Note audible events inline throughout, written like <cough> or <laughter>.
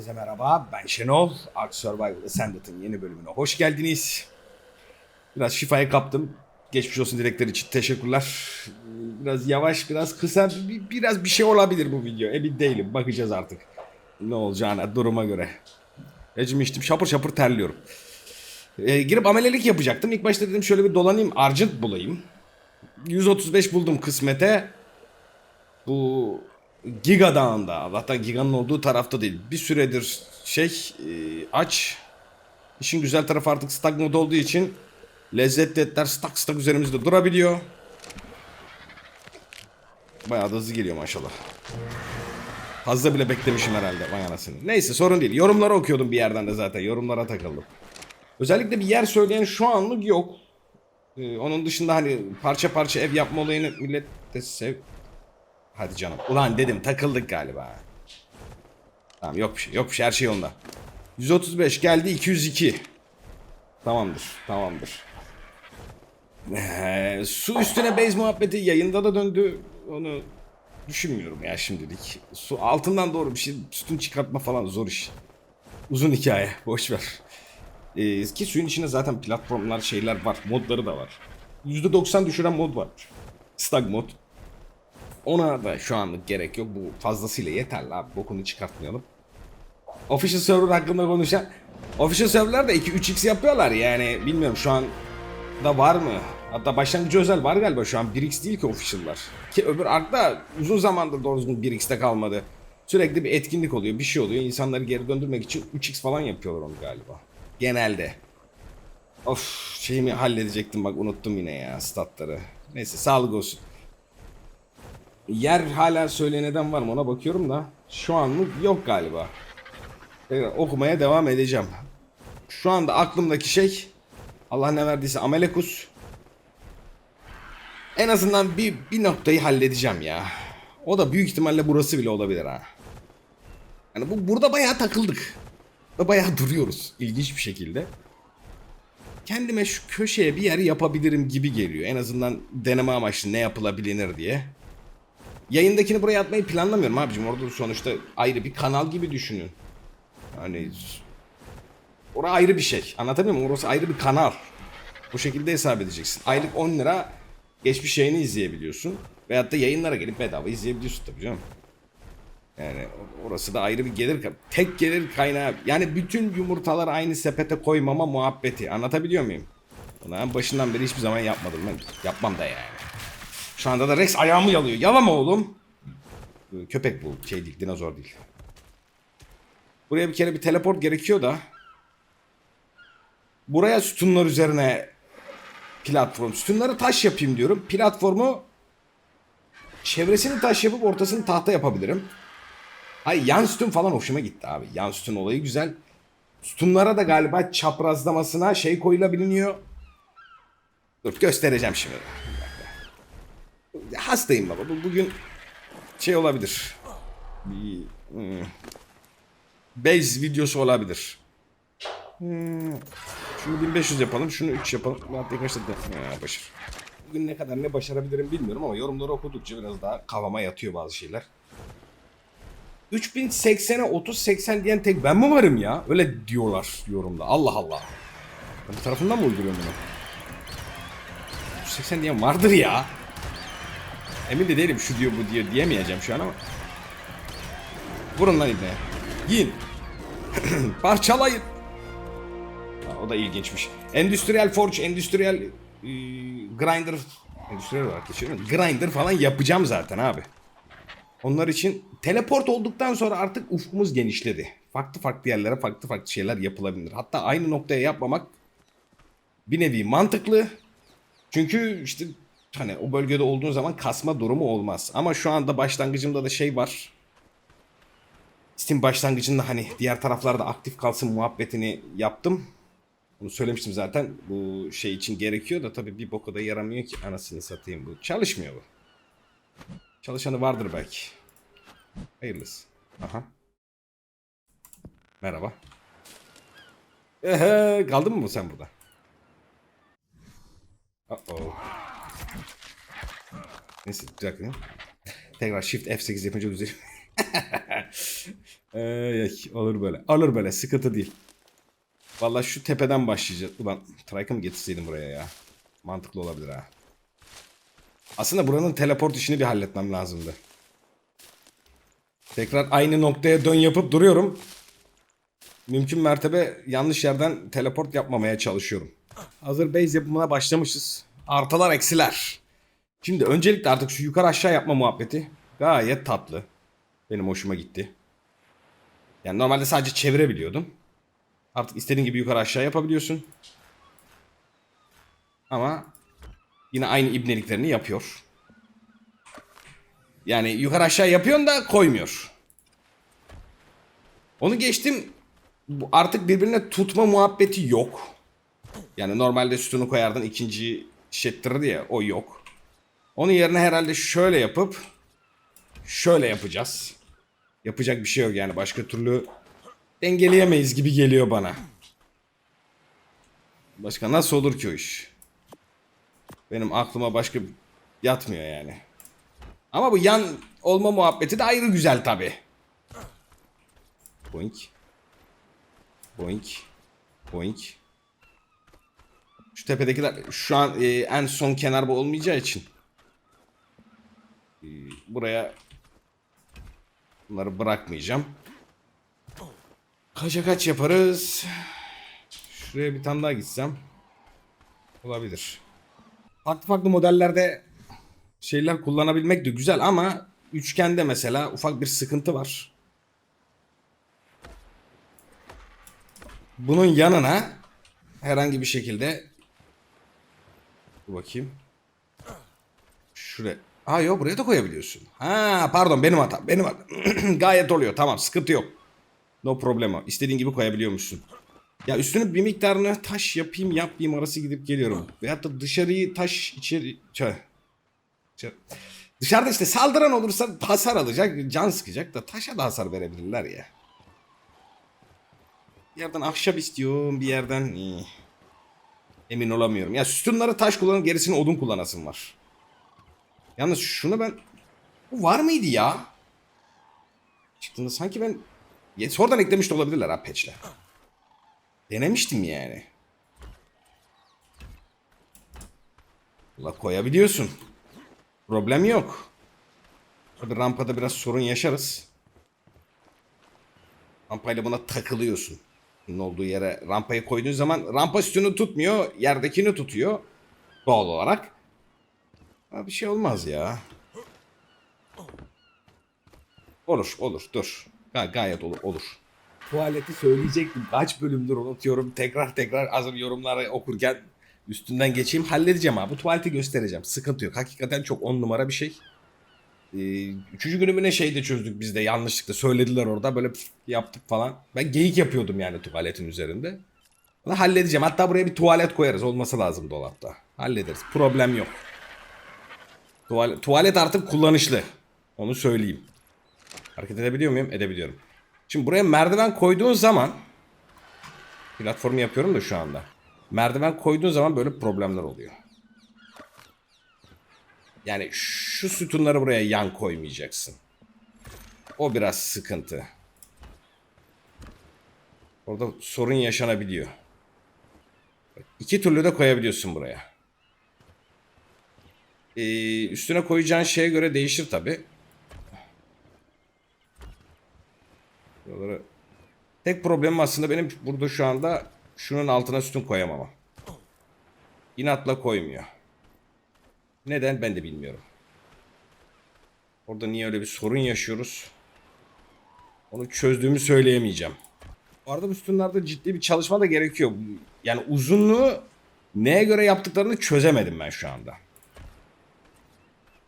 Herkese merhaba, ben Şenol. Ark Survival Ascended'ın yeni bölümüne hoş geldiniz. Biraz şifayı kaptım. Geçmiş olsun dilekler için teşekkürler. Biraz yavaş, biraz kısa, bir- biraz bir şey olabilir bu video. Emin değilim, bakacağız artık. Ne olacağına, duruma göre. Ecimi içtim, şapır şapır terliyorum. Ee, girip amelelik yapacaktım. İlk başta dedim şöyle bir dolanayım, Argent bulayım. 135 buldum kısmete. Bu Giga Dağı'nda Allah'tan Giga'nın olduğu tarafta değil. Bir süredir şey e, aç. İşin güzel tarafı artık stack mod olduğu için lezzetli etler stack stack üzerimizde durabiliyor. Bayağı da hızlı geliyor maşallah. Fazla bile beklemişim herhalde vay anasını. Neyse sorun değil. Yorumları okuyordum bir yerden de zaten. Yorumlara takıldım. Özellikle bir yer söyleyen şu anlık yok. Ee, onun dışında hani parça parça ev yapma olayını millet de sev... Hadi canım. Ulan dedim takıldık galiba. Tamam yok bir şey. Yok bir şey. Her şey yolunda. 135 geldi 202. Tamamdır. Tamamdır. Ee, su üstüne base muhabbeti yayında da döndü. Onu düşünmüyorum ya şimdilik. Su altından doğru bir şey sütun çıkartma falan zor iş. Uzun hikaye. Boş ver. Ee, ki suyun içinde zaten platformlar şeyler var. Modları da var. %90 düşüren mod var. Stag mod. Ona da şu anlık gerek yok. Bu fazlasıyla yeterli abi. Bokunu çıkartmayalım. Official server hakkında konuşan Official serverlar da 2-3x yapıyorlar yani. Bilmiyorum şu an da var mı? Hatta başlangıcı özel var galiba şu an 1x değil ki official'lar. Ki öbür arkta uzun zamandır doğru düzgün 1x'te kalmadı. Sürekli bir etkinlik oluyor, bir şey oluyor. İnsanları geri döndürmek için 3x falan yapıyorlar onu galiba. Genelde. Of şeyimi halledecektim bak unuttum yine ya statları. Neyse sağlık olsun. Yer hala söyleneden var mı ona bakıyorum da şu anlık yok galiba. Evet, okumaya devam edeceğim. Şu anda aklımdaki şey Allah ne verdiyse Amelekus. En azından bir, bir noktayı halledeceğim ya. O da büyük ihtimalle burası bile olabilir ha. Yani bu burada bayağı takıldık. Bayağı duruyoruz ilginç bir şekilde. Kendime şu köşeye bir yer yapabilirim gibi geliyor. En azından deneme amaçlı ne yapılabilir diye. Yayındakini buraya atmayı planlamıyorum abicim. Orada sonuçta ayrı bir kanal gibi düşünün. Hani orası ayrı bir şey. Anlatabiliyor muyum? Orası ayrı bir kanal. Bu şekilde hesap edeceksin. Aylık 10 lira geçmiş yayını izleyebiliyorsun. Veyahut da yayınlara gelip bedava izleyebiliyorsun tabii canım. Yani orası da ayrı bir gelir tek gelir kaynağı. Yani bütün yumurtaları aynı sepete koymama muhabbeti. Anlatabiliyor muyum? En başından beri hiçbir zaman yapmadım ben. Yapmam da yani. Şu anda da Rex ayağımı yalıyor. Yalama oğlum. Köpek bu şey değil dinozor değil. Buraya bir kere bir teleport gerekiyor da. Buraya sütunlar üzerine platform. Sütunları taş yapayım diyorum. Platformu çevresini taş yapıp ortasını tahta yapabilirim. Hayır yan sütun falan hoşuma gitti abi. Yan sütun olayı güzel. Sütunlara da galiba çaprazlamasına şey koyulabiliyor. Dur göstereceğim şimdi. Hastayım baba. Bu bugün şey olabilir. Bir hmm, base videosu olabilir. Hmm, Şunu 1500 yapalım, şunu 3 yapalım. Hatta kaç dakika? Ha, başar. Bugün ne kadar ne başarabilirim bilmiyorum ama yorumları okudukça biraz daha kafama yatıyor bazı şeyler. 3080'e 30-80 diyen tek ben mi varım ya? Öyle diyorlar yorumda. Allah Allah. Ben bu tarafından mı uyduruyorum bunu? 3080 diyen vardır ya. Emin de değilim şu diyor bu diyor diyemeyeceğim şu an ama. Vurun lan ibne. Yiyin. <clears throat> Parçalayın. Ha, o da ilginçmiş. Endüstriyel forge, endüstriyel e, grinder, endüstriyel olarak geçiyorum. Grinder falan yapacağım zaten abi. Onlar için teleport olduktan sonra artık ufkumuz genişledi. Farklı farklı yerlere farklı farklı şeyler yapılabilir. Hatta aynı noktaya yapmamak bir nevi mantıklı. Çünkü işte hani o bölgede olduğun zaman kasma durumu olmaz. Ama şu anda başlangıcımda da şey var. Steam başlangıcında hani diğer taraflarda aktif kalsın muhabbetini yaptım. Bunu söylemiştim zaten. Bu şey için gerekiyor da tabii bir boka da yaramıyor ki anasını satayım bu. Çalışmıyor bu. Çalışanı vardır belki. Hayırlısı. Aha. Merhaba. Ehe, kaldın mı sen burada? Uh oh. Neyse bir dakika. Tekrar Shift F8 yapınca düzelir. <laughs> Ay, ay, olur böyle. Olur böyle. Sıkıntı değil. Vallahi şu tepeden başlayacağız. Ulan Trike'ı mı getirseydim buraya ya? Mantıklı olabilir ha. Aslında buranın teleport işini bir halletmem lazımdı. Tekrar aynı noktaya dön yapıp duruyorum. Mümkün mertebe yanlış yerden teleport yapmamaya çalışıyorum. Hazır base yapımına başlamışız. Artılar eksiler. Şimdi öncelikle artık şu yukarı aşağı yapma muhabbeti gayet tatlı. Benim hoşuma gitti. Yani normalde sadece çevirebiliyordum. Artık istediğin gibi yukarı aşağı yapabiliyorsun. Ama yine aynı ibneliklerini yapıyor. Yani yukarı aşağı yapıyorsun da koymuyor. Onu geçtim. Artık birbirine tutma muhabbeti yok. Yani normalde sütunu koyardın ikinci şettirirdi ya o yok. Onun yerine herhalde şöyle yapıp şöyle yapacağız. Yapacak bir şey yok yani başka türlü dengeleyemeyiz gibi geliyor bana. Başka nasıl olur ki o iş? Benim aklıma başka yatmıyor yani. Ama bu yan olma muhabbeti de ayrı güzel tabi. Boink. Boink. Boink. Şu tepedekiler şu an e, en son kenar bu olmayacağı için. E, buraya bunları bırakmayacağım. Kaça kaç yaparız? Şuraya bir tane daha gitsem. Olabilir. Farklı farklı modellerde şeyler kullanabilmek de güzel ama üçgende mesela ufak bir sıkıntı var. Bunun yanına herhangi bir şekilde bakayım. Şuraya. Aa yok buraya da koyabiliyorsun. Ha pardon benim hatam. Benim hatam. <clears throat> Gayet oluyor. Tamam sıkıntı yok. No problema. İstediğin gibi koyabiliyormuşsun. Ya üstünü bir miktarını taş yapayım yapmayayım arası gidip geliyorum. Veyahut da dışarıyı taş içeri... Dışarıda işte saldıran olursa hasar alacak, can sıkacak da taşa da hasar verebilirler ya. Bir yerden ahşap istiyorum, bir yerden... eh, Emin olamıyorum. Ya sütunları taş kullanıp gerisini odun kullanasım var. Yalnız şunu ben... Bu var mıydı ya? Çıktığında sanki ben... Ya, Sonradan eklemiş de olabilirler ha patch'le. Denemiştim yani. La koyabiliyorsun. Problem yok. Tabi rampada biraz sorun yaşarız. Rampayla buna takılıyorsun. Bunun olduğu yere rampayı koyduğun zaman rampa üstünü tutmuyor. Yerdekini tutuyor. Doğal olarak. Ha, bir şey olmaz ya. Olur olur dur. Ga- gayet olur olur. Tuvaleti söyleyecektim. Kaç bölümdür unutuyorum. Tekrar tekrar hazır yorumları okurken üstünden geçeyim. Halledeceğim abi. Bu tuvaleti göstereceğim. Sıkıntı yok. Hakikaten çok on numara bir şey. Ee, üçüncü günü ne şeyde çözdük biz de yanlışlıkla. Söylediler orada böyle yaptık falan. Ben geyik yapıyordum yani tuvaletin üzerinde. Bunu halledeceğim. Hatta buraya bir tuvalet koyarız. Olması lazım dolapta. Hallederiz. Problem yok. Tuvalet, tuvalet artık kullanışlı. Onu söyleyeyim. Hareket edebiliyor muyum? Edebiliyorum. Şimdi buraya merdiven koyduğun zaman platformu yapıyorum da şu anda. Merdiven koyduğun zaman böyle problemler oluyor. Yani şu sütunları buraya yan koymayacaksın. O biraz sıkıntı. Orada sorun yaşanabiliyor. İki türlü de koyabiliyorsun buraya. Ee, üstüne koyacağın şeye göre değişir tabi. Tek problemim aslında benim burada şu anda şunun altına sütun koyamamam. İnatla koymuyor. Neden ben de bilmiyorum. Orada niye öyle bir sorun yaşıyoruz? Onu çözdüğümü söyleyemeyeceğim. Bu arada bu sütunlarda ciddi bir çalışma da gerekiyor. Yani uzunluğu neye göre yaptıklarını çözemedim ben şu anda.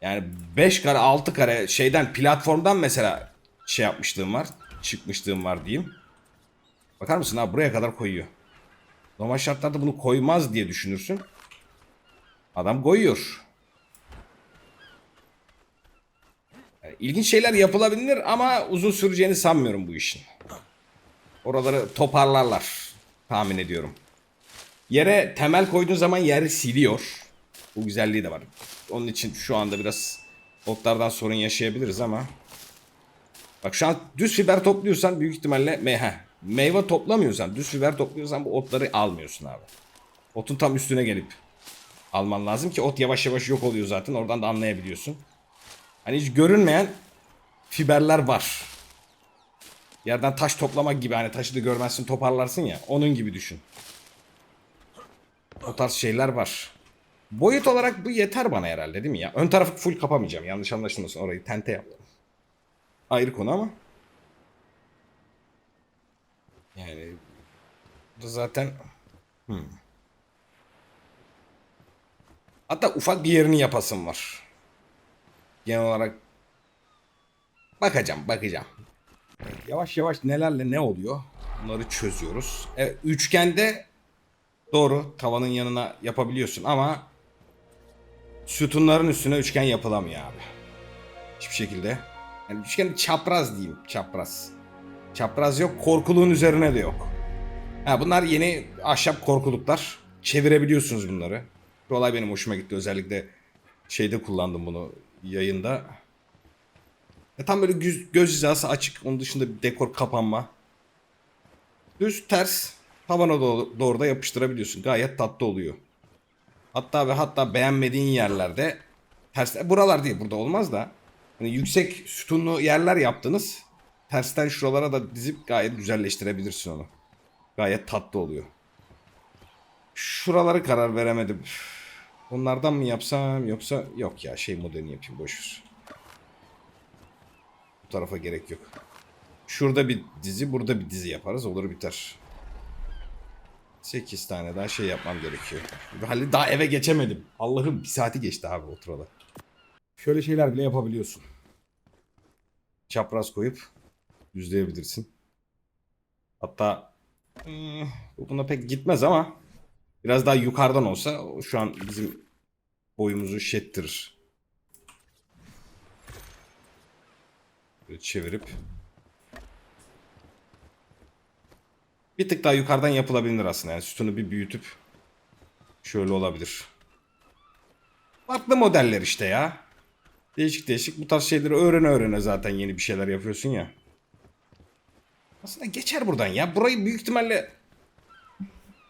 Yani 5 kare 6 kare şeyden platformdan mesela şey yapmışlığım var. Çıkmışlığım var diyeyim. Bakar mısın abi buraya kadar koyuyor. Normal şartlarda bunu koymaz diye düşünürsün. Adam koyuyor. Yani İlginç şeyler yapılabilir ama uzun süreceğini sanmıyorum bu işin. Oraları toparlarlar tahmin ediyorum. Yere temel koyduğun zaman yeri siliyor. Bu güzelliği de var. Onun için şu anda biraz otlardan sorun yaşayabiliriz ama Bak şu an düz fiber topluyorsan büyük ihtimalle me meyve toplamıyorsan, düz fiber topluyorsan bu otları almıyorsun abi. Otun tam üstüne gelip alman lazım ki ot yavaş yavaş yok oluyor zaten. Oradan da anlayabiliyorsun. Hani hiç görünmeyen fiberler var. Yerden taş toplamak gibi hani taşı da görmezsin toparlarsın ya. Onun gibi düşün. O tarz şeyler var. Boyut olarak bu yeter bana herhalde değil mi ya? Ön tarafı full kapamayacağım. Yanlış anlaşılmasın orayı tente yaptım. Ayrı konu ama. Yani zaten hmm. Hatta ufak bir yerini yapasım var. Genel olarak bakacağım, bakacağım. Yavaş yavaş nelerle ne oluyor? Bunları çözüyoruz. Evet, üçgende doğru tavanın yanına yapabiliyorsun ama sütunların üstüne üçgen yapılamıyor abi. Hiçbir şekilde. Yani üçgen çapraz diyeyim, çapraz. Çapraz yok, korkuluğun üzerine de yok. Ha, bunlar yeni ahşap korkuluklar. Çevirebiliyorsunuz bunları. Bu olay benim hoşuma gitti. Özellikle şeyde kullandım bunu yayında. E tam böyle göz, göz hizası açık. Onun dışında bir dekor kapanma. Düz ters tavana doğru, da yapıştırabiliyorsun. Gayet tatlı oluyor. Hatta ve hatta beğenmediğin yerlerde ters buralar değil burada olmaz da hani yüksek sütunlu yerler yaptınız. Tersten şuralara da dizip gayet güzelleştirebilirsin onu. Gayet tatlı oluyor. Şuraları karar veremedim. Onlardan mı yapsam yoksa yok ya şey modelini yapayım boşver. Bu tarafa gerek yok. Şurada bir dizi, burada bir dizi yaparız. Olur biter. 8 tane daha şey yapmam gerekiyor. Halil daha eve geçemedim. Allah'ım bir saati geçti abi oturalı. Şöyle şeyler bile yapabiliyorsun. Çapraz koyup düzleyebilirsin. Hatta hmm, bu buna pek gitmez ama biraz daha yukarıdan olsa şu an bizim boyumuzu şettirir. Böyle çevirip bir tık daha yukarıdan yapılabilir aslında. Yani sütunu bir büyütüp şöyle olabilir. Farklı modeller işte ya. Değişik değişik bu tarz şeyleri öğrene öğrene zaten yeni bir şeyler yapıyorsun ya. Aslında geçer buradan ya. Burayı büyük ihtimalle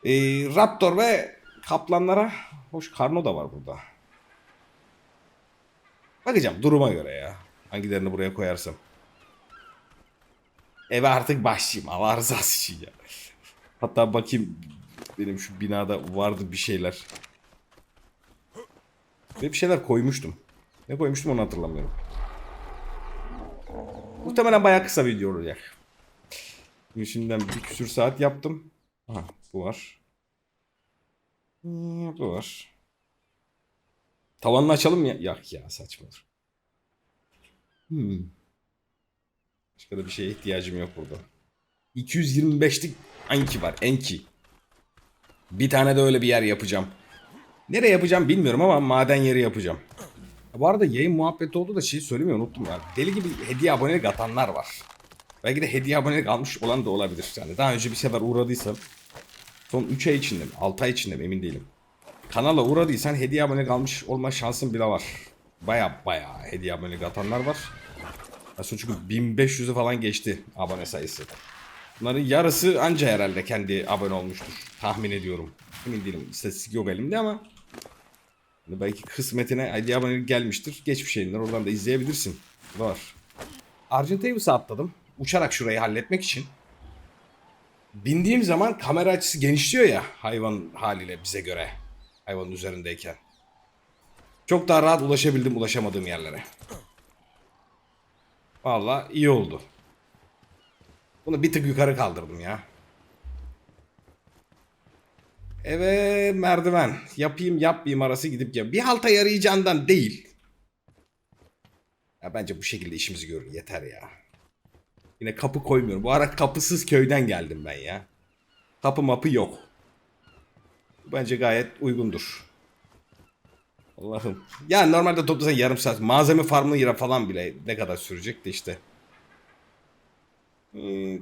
e, Raptor ve Kaplanlara hoş Karno da var burada. Bakacağım duruma göre ya. Hangilerini buraya koyarsam. Eve artık başlayayım. Allah rızası için ya. Hatta bakayım benim şu binada vardı bir şeyler. Ve bir şeyler koymuştum. Ne koymuştum onu hatırlamıyorum. Muhtemelen bayağı kısa video olacak. Şimdi şimdiden bir küsür saat yaptım. Aha bu var. Hmm, bu var. Tavanını açalım ya. Ya saçma olur. Hmm. Başka da bir şeye ihtiyacım yok burada. 225'lik Anki var. Enki. Bir tane de öyle bir yer yapacağım. Nereye yapacağım bilmiyorum ama maden yeri yapacağım. Bu arada yayın muhabbeti oldu da şeyi söylemeyi unuttum ya. Deli gibi hediye abonelik atanlar var. Belki de hediye abonelik almış olan da olabilir. Yani daha önce bir sefer uğradıysam son 3 ay içinde mi 6 ay içinde mi emin değilim. Kanala uğradıysan hediye abonelik almış olma şansın bile var. Baya baya hediye abonelik atanlar var. Ya çünkü 1500'ü falan geçti abone sayısı. Bunların yarısı anca herhalde kendi abone olmuştur. Tahmin ediyorum. Emin değilim. İstatistik yok elimde ama. Hani belki kısmetine hediye abonelik gelmiştir. Geçmiş yayınlar oradan da izleyebilirsin. Var. Argentavis'e atladım. Uçarak şurayı halletmek için. Bindiğim zaman kamera açısı genişliyor ya hayvan haliyle bize göre. Hayvanın üzerindeyken. Çok daha rahat ulaşabildim ulaşamadığım yerlere. Valla iyi oldu. Bunu bir tık yukarı kaldırdım ya. Eve merdiven. Yapayım yapmayayım arası gidip gel. Bir halta yarayacağından değil. Ya bence bu şekilde işimizi görür. Yeter ya. Yine kapı koymuyorum. Bu ara kapısız köyden geldim ben ya. Kapı mapı yok. Bence gayet uygundur. Allah'ım. Ya normalde toplasan yarım saat. Malzeme farmı yere falan bile ne kadar sürecek de işte. Hmm,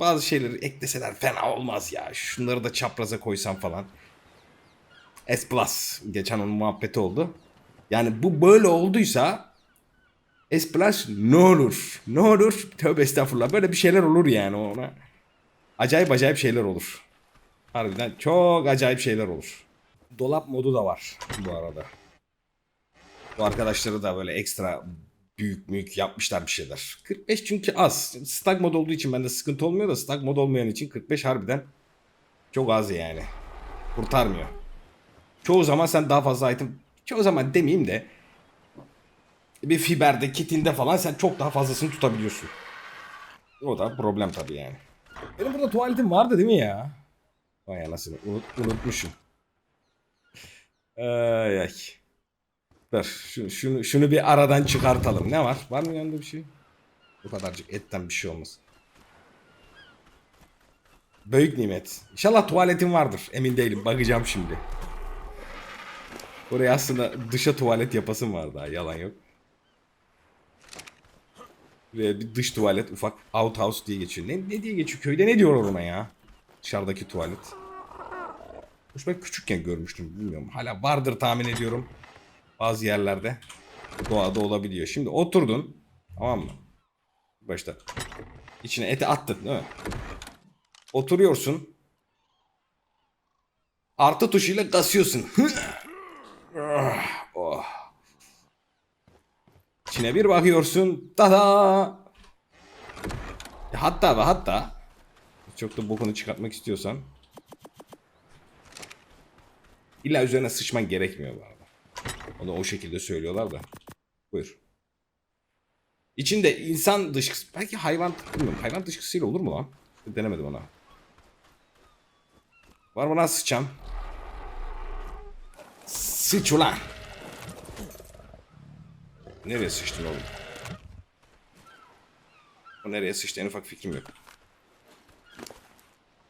bazı şeyleri ekleseler fena olmaz ya. Şunları da çapraza koysam falan. S Plus. Geçen onun muhabbeti oldu. Yani bu böyle olduysa Esplash ne olur? Ne olur? Tövbe estağfurullah. Böyle bir şeyler olur yani ona. Acayip acayip şeyler olur. Harbiden çok acayip şeyler olur. Dolap modu da var bu arada. Bu arkadaşları da böyle ekstra büyük büyük yapmışlar bir şeyler. 45 çünkü az. Stag mod olduğu için bende sıkıntı olmuyor da stag mod olmayan için 45 harbiden çok az yani. Kurtarmıyor. Çoğu zaman sen daha fazla item çoğu zaman demeyeyim de bir fiberde, kitinde falan sen çok daha fazlasını tutabiliyorsun. O da problem tabii yani. Benim burada tuvaletim vardı değil mi ya? Vay anasını unut, unutmuşum. Ay ay. Dur şunu, şunu, şunu bir aradan çıkartalım. Ne var? Var mı yanında bir şey? Bu kadarcık etten bir şey olmaz. Büyük nimet. İnşallah tuvaletim vardır. Emin değilim. Bakacağım şimdi. Oraya aslında dışa tuvalet yapasım var daha. Yalan yok. Ve bir dış tuvalet ufak. Outhouse diye geçiyor. Ne, ne diye geçiyor? Köyde ne diyorlar ona ya? Dışarıdaki tuvalet. Hoş ben küçükken görmüştüm. Bilmiyorum. Hala vardır tahmin ediyorum. Bazı yerlerde. Doğada olabiliyor. Şimdi oturdun. Tamam mı? Başta. İçine eti attın değil mi? Oturuyorsun. Artı tuşuyla kasıyorsun. <laughs> oh. İçine bir bakıyorsun. Tada! Hatta ve hatta çok da bokunu çıkartmak istiyorsan illa üzerine sıçman gerekmiyor bu arada. Onu o şekilde söylüyorlar da. Buyur. İçinde insan dışkısı, belki hayvan, bilmiyorum hayvan dışkısıyla olur mu lan? Denemedim ona. Var mı lan sıçan? Sıç ulan. Nereye sıçtın oğlum? O nereye sıçtı en ufak fikrim yok.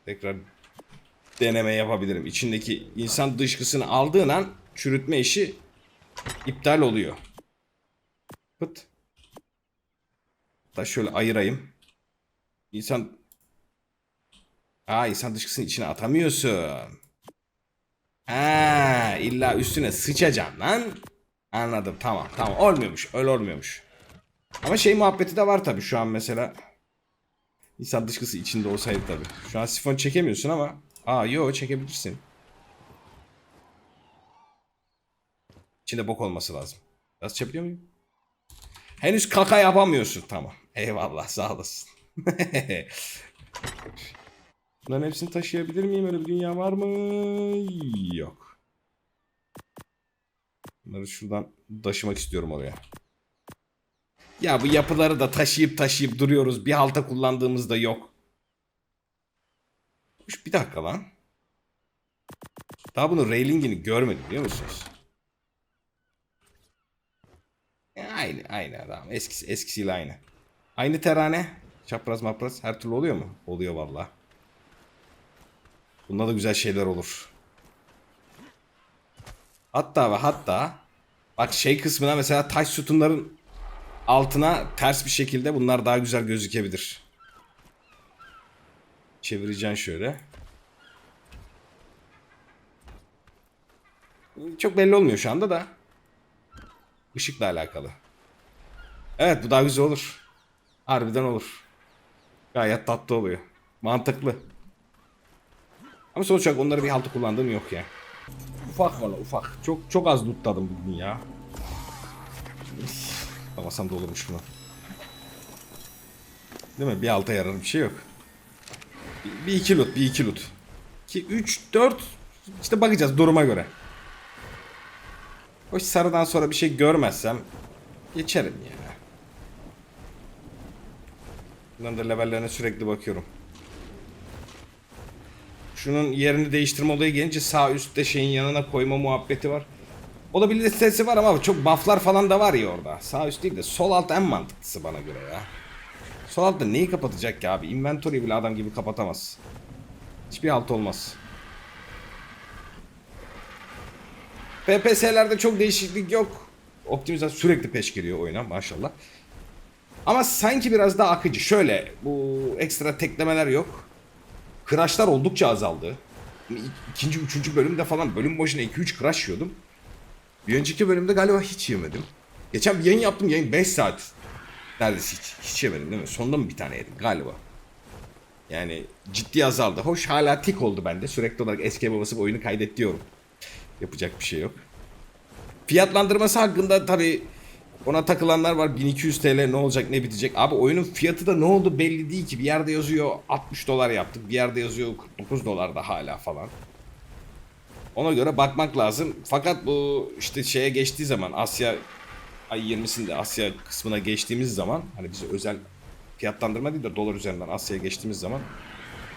Tekrar deneme yapabilirim. İçindeki insan dışkısını aldığın an çürütme işi iptal oluyor. Pıt. Da şöyle ayırayım. İnsan Aa insan dışkısını içine atamıyorsun. Ha illa üstüne sıçacağım lan. Anladım tamam tamam olmuyormuş öyle olmuyormuş. Ama şey muhabbeti de var tabi şu an mesela. İnsan dışkısı içinde olsaydı tabi. Şu an sifon çekemiyorsun ama. Aa yo çekebilirsin. İçinde bok olması lazım. Biraz çekebiliyor muyum? Henüz kaka yapamıyorsun tamam. Eyvallah sağ olasın. <laughs> Bunların hepsini taşıyabilir miyim? Öyle bir dünya var mı? Yok. Bunları şuradan taşımak istiyorum oraya. Ya bu yapıları da taşıyıp taşıyıp duruyoruz. Bir halta kullandığımızda yok. Hoş, Bir dakika lan. Daha bunun railingini görmedim biliyor musunuz? Aynı aynı adam. Eskisi, eskisiyle aynı. Aynı terane. Çapraz mapraz her türlü oluyor mu? Oluyor vallahi. Bunda da güzel şeyler olur. Hatta ve hatta bak şey kısmına mesela taş sütunların altına ters bir şekilde bunlar daha güzel gözükebilir. Çevireceksin şöyle. Çok belli olmuyor şu anda da. Işıkla alakalı. Evet bu daha güzel olur. Harbiden olur. Gayet tatlı oluyor. Mantıklı. Ama sonuç olarak onları bir haltı kullandığım yok ya. Ufak valla ufak. Çok çok az lootladım bugün ya. Bamasam da olurmuş bunu. Değil mi? Bir alta yarar bir şey yok. Bir, bir iki loot, bir iki loot. 2, 3, 4 işte bakacağız duruma göre. Hoş sarıdan sonra bir şey görmezsem geçerim ya. Bunların da levellerine sürekli bakıyorum. Şunun yerini değiştirme olayı gelince sağ üstte şeyin yanına koyma muhabbeti var. O da bir sesi var ama çok bufflar falan da var ya orada. Sağ üst değil de sol alt en mantıklısı bana göre ya. Sol altta neyi kapatacak ki abi? Inventory bile adam gibi kapatamaz. Hiçbir alt olmaz. PPS'lerde çok değişiklik yok. Optimizasyon sürekli peş geliyor oyuna maşallah. Ama sanki biraz daha akıcı. Şöyle bu ekstra teklemeler yok. Crash'lar oldukça azaldı. İkinci, üçüncü bölümde falan bölüm başına 2-3 crash yiyordum. Bir önceki bölümde galiba hiç yemedim. Geçen bir yayın yaptım. Yayın 5 saat Neredeyse hiç, hiç yemedin değil mi? Sonunda mı bir tane yedin galiba? Yani ciddi azaldı. Hoş hala tik oldu bende. Sürekli olarak eski basıp oyunu kaydet diyorum. Yapacak bir şey yok. Fiyatlandırması hakkında tabi ona takılanlar var. 1200 TL ne olacak ne bitecek. Abi oyunun fiyatı da ne oldu belli değil ki. Bir yerde yazıyor 60 dolar yaptık. Bir yerde yazıyor 49 dolar da hala falan. Ona göre bakmak lazım. Fakat bu işte şeye geçtiği zaman Asya ay 20'sinde Asya kısmına geçtiğimiz zaman hani bize özel fiyatlandırma değil de dolar üzerinden Asya'ya geçtiğimiz zaman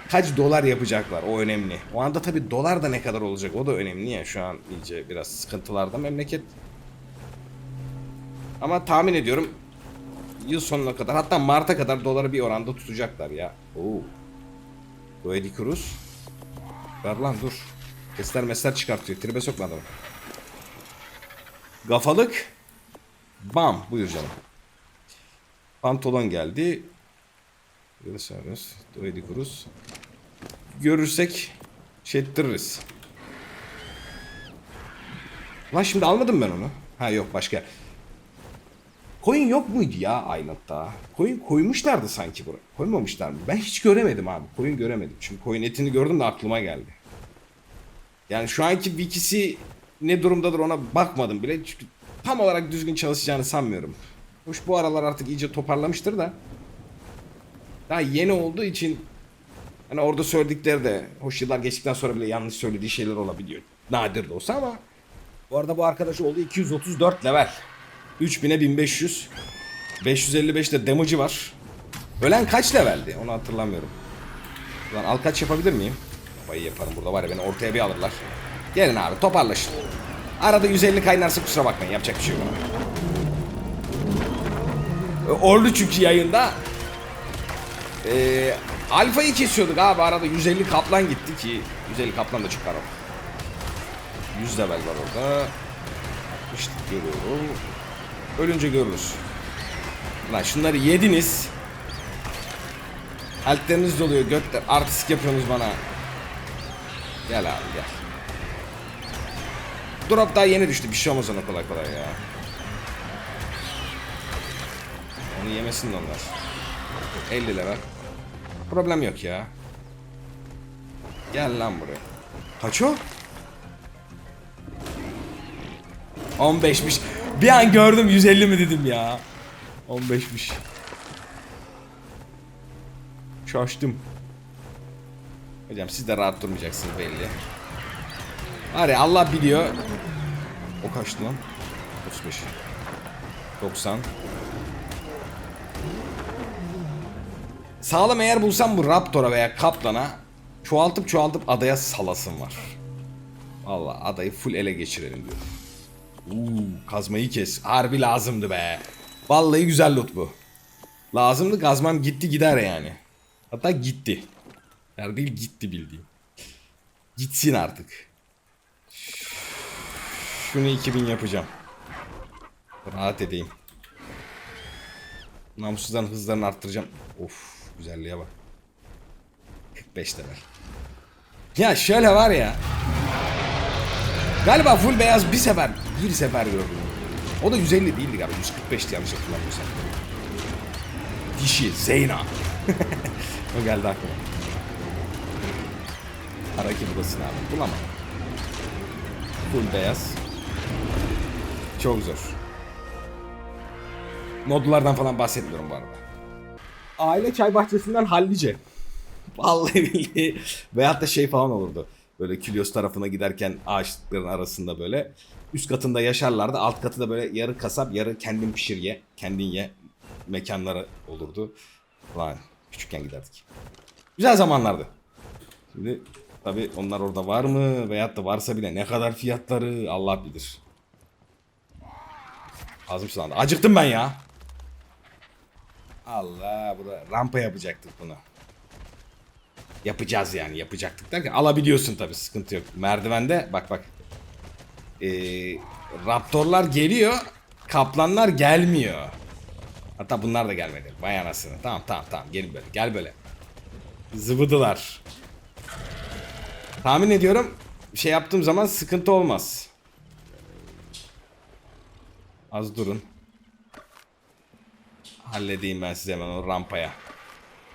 kaç dolar yapacaklar o önemli. O anda tabi dolar da ne kadar olacak o da önemli ya şu an iyice biraz sıkıntılarda memleket. Ama tahmin ediyorum yıl sonuna kadar hatta Mart'a kadar doları bir oranda tutacaklar ya. Oo. Bu Eddie Cruz. Ver lan dur. Kesler mesler çıkartıyor. Tribe sokma adamı. Gafalık. Bam. Buyur canım. Pantolon geldi. Yıldız Eddie Cruz. Görürsek şey ettiririz. Lan şimdi almadım ben onu. Ha yok başka. Coin yok muydu ya Aynat'ta? Coin koymuşlardı sanki buraya. Koymamışlar mı? Ben hiç göremedim abi. Coin göremedim. Çünkü coin etini gördüm de aklıma geldi. Yani şu anki wikisi ne durumdadır ona bakmadım bile. Çünkü tam olarak düzgün çalışacağını sanmıyorum. Hoş bu aralar artık iyice toparlamıştır da. Daha yeni olduğu için hani orada söyledikleri de hoş yıllar geçtikten sonra bile yanlış söylediği şeyler olabiliyor. Nadir de olsa ama bu arada bu arkadaş oldu 234 level. 3000'e 1500. 555 de damage'ı var. Ölen kaç leveldi? Onu hatırlamıyorum. Ulan al kaç yapabilir miyim? Babayı yaparım burada var ya beni ortaya bir alırlar. Gelin abi toparlaşın. Arada 150 kaynarsa kusura bakmayın yapacak bir şey yok. E, Orlu çünkü yayında. Ee, alfayı kesiyorduk abi arada 150 kaplan gitti ki 150 kaplan da çıkar 100 level var orada. İşte görüyorum. Ölünce görürüz. Lan şunları yediniz. Altleriniz doluyor götler. Artistik yapıyorsunuz bana. Gel abi gel. Drop daha yeni düştü. Bir şey olmaz ona kolay kolay ya. Onu yemesin de onlar. 50 level. Problem yok ya. Gel lan buraya. Kaç o? 15'miş. Bir an gördüm 150 mi dedim ya. 15'miş. Şaştım. Hocam siz de rahat durmayacaksınız belli. Var ya Allah biliyor. O kaçtı lan? 35. 90. Sağlam eğer bulsam bu Raptor'a veya Kaplan'a çoğaltıp çoğaltıp adaya salasım var. Vallahi adayı full ele geçirelim diyor. Uuu kazmayı kes. Harbi lazımdı be. Vallahi güzel loot bu. Lazımdı kazmam gitti gider yani. Hatta gitti. Yani değil gitti bildiğim. Gitsin artık. Şunu 2000 yapacağım. Rahat edeyim. Namussuzdan hızlarını arttıracağım. Of güzelliğe bak. 45 level. Ya şöyle var ya. Galiba full beyaz bir sefer, bir sefer gördüm. O da 150 değildi galiba, 145'ti yanlış hatırlamıyorsam. Dişi, Zeyna. <laughs> o geldi aklıma. Araki budasın abi, bulamadım. Full beyaz. Çok zor. Modlardan falan bahsetmiyorum bu arada. Aile çay bahçesinden hallice. Vallahi billahi. Veyahut da şey falan olurdu. Böyle Külyos tarafına giderken ağaçlıkların arasında böyle. Üst katında yaşarlardı. Alt katı da böyle yarı kasap yarı kendin pişir ye. Kendin ye. Mekanları olurdu. Lan küçükken giderdik. Güzel zamanlardı. Şimdi tabi onlar orada var mı? Veyahut da varsa bile ne kadar fiyatları Allah bilir. Ağzım sulandı. Acıktım ben ya. Allah burada rampa yapacaktık bunu. Yapacağız yani yapacaktık derken alabiliyorsun tabi sıkıntı yok. Merdivende bak bak. Ee, raptorlar geliyor. Kaplanlar gelmiyor. Hatta bunlar da gelmedi. Vay anasını. Tamam tamam tamam gelin böyle gel böyle. Zıvıdılar. Tahmin ediyorum şey yaptığım zaman sıkıntı olmaz. Az durun. Halledeyim ben size hemen o rampaya.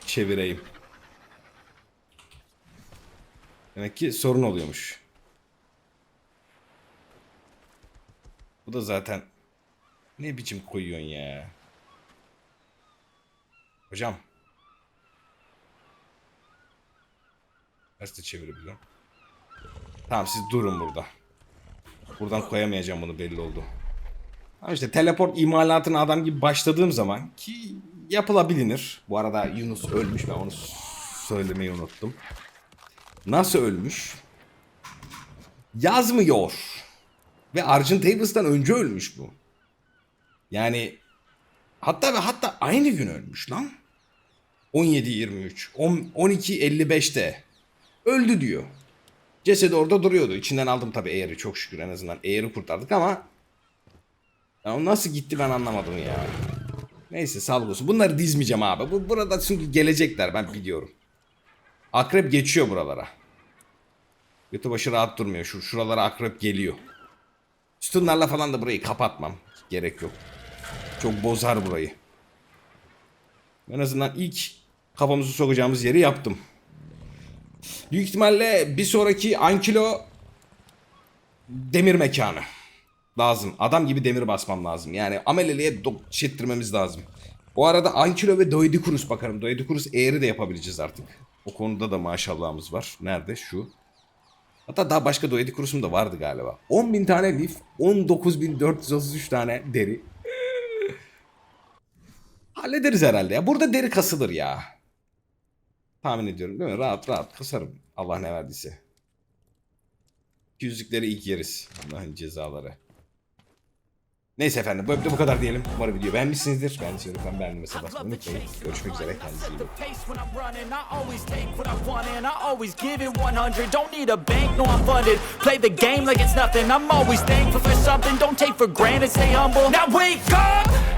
Çevireyim. Demek ki sorun oluyormuş. Bu da zaten ne biçim koyuyorsun ya. Hocam. Nasıl çevirebiliyorum? Tamam siz durun burada. Buradan koyamayacağım bunu belli oldu. Ama işte teleport imalatına adam gibi başladığım zaman ki yapılabilir. Bu arada Yunus ölmüş ben onu söylemeyi unuttum. Nasıl ölmüş? Yazmıyor. Ve Argent Tables'tan önce ölmüş bu. Yani hatta ve hatta aynı gün ölmüş lan. 17-23, 12-55'te öldü diyor. Cesedi orada duruyordu. İçinden aldım tabii Eğer'i çok şükür en azından Eğer'i kurtardık ama ya nasıl gitti ben anlamadım ya. Neyse sağlık olsun. Bunları dizmeyeceğim abi. Bu burada çünkü gelecekler ben biliyorum. Akrep geçiyor buralara. Götü başı rahat durmuyor. Şu şuralara akrep geliyor. Sütunlarla falan da burayı kapatmam. Gerek yok. Çok bozar burayı. En azından ilk kafamızı sokacağımız yeri yaptım. Büyük ihtimalle bir sonraki Ankilo demir mekanı lazım. Adam gibi demir basmam lazım. Yani ameleliğe çettirmemiz lazım. Bu arada Ankilo ve Doedikurus bakarım. Doedikurus eğri de yapabileceğiz artık. O konuda da maşallahımız var. Nerede? Şu. Hatta daha başka Doedikurus'um da vardı galiba. 10.000 tane lif, 19.433 tane deri. <laughs> Hallederiz herhalde ya. Burada deri kasılır ya. Tahmin ediyorum değil mi? Rahat rahat kasarım. Allah ne verdiyse. Yüzükleri ilk yeriz. Allah'ın cezaları. Neyse efendim bu bu kadar diyelim. Umarım video beğenmişsinizdir. Beğendiyseniz lütfen beğenme mesaj basmayı unutmayın. Görüşmek üzere. Kendinize iyi bakın. pace when I'm running. I always take what I want and I always give it 100. Don't need a bank, no I'm funded. Play the game like it's nothing. I'm always thankful for something. Don't take for granted, stay humble. Now wake up!